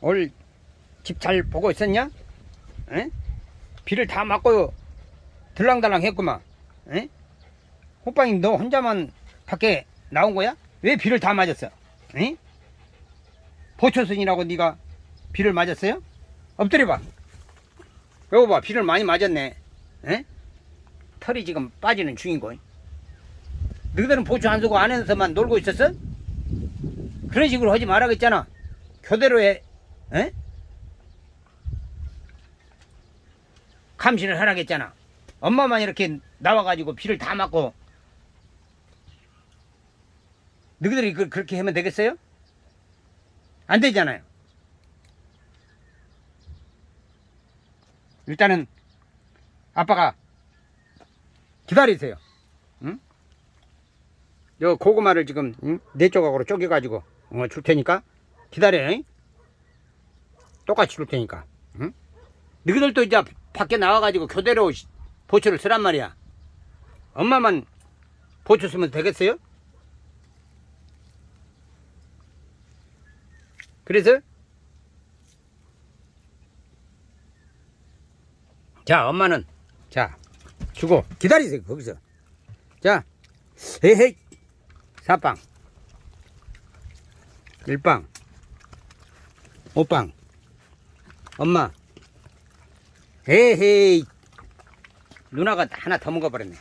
올 집 잘 보고 있었냐? 에? 비를 다 맞고 들랑달랑 했구만. 에? 호빵이 너 혼자만 밖에 나온 거야? 왜 비를 다 맞았어? 에? 보초선이라고 네가 비를 맞았어요? 엎드려 봐. 여기 봐, 비를 많이 맞았네. 에? 털이 지금 빠지는 중이고. 너희들은 보초 안 쓰고 안에서만 놀고 있었어? 그런 식으로 하지 말아겠잖아. 교대로 해. 에? 감시를 하라겠잖아. 엄마만 이렇게 나와가지고 비를 다 맞고 너희들이 그, 그렇게 하면 되겠어요? 안 되잖아요. 일단은 아빠가 기다리세요. 응? 요 고구마를 지금 응? 네 조각으로 쪼개가지고 어, 줄 테니까 기다려. 잉? 똑같이 줄 테니까. 응? 너희들도 이제 밖에 나와가지고 교대로 시- 보초를 쓰란 말이야. 엄마만 보초 쓰면 되겠어요? 그래서 자 엄마는 자 주고 기다리세요 거기서 자 헤헤 사빵 일빵 오빵 엄마. 헤헤이. 누나가 하나 더 먹어버렸네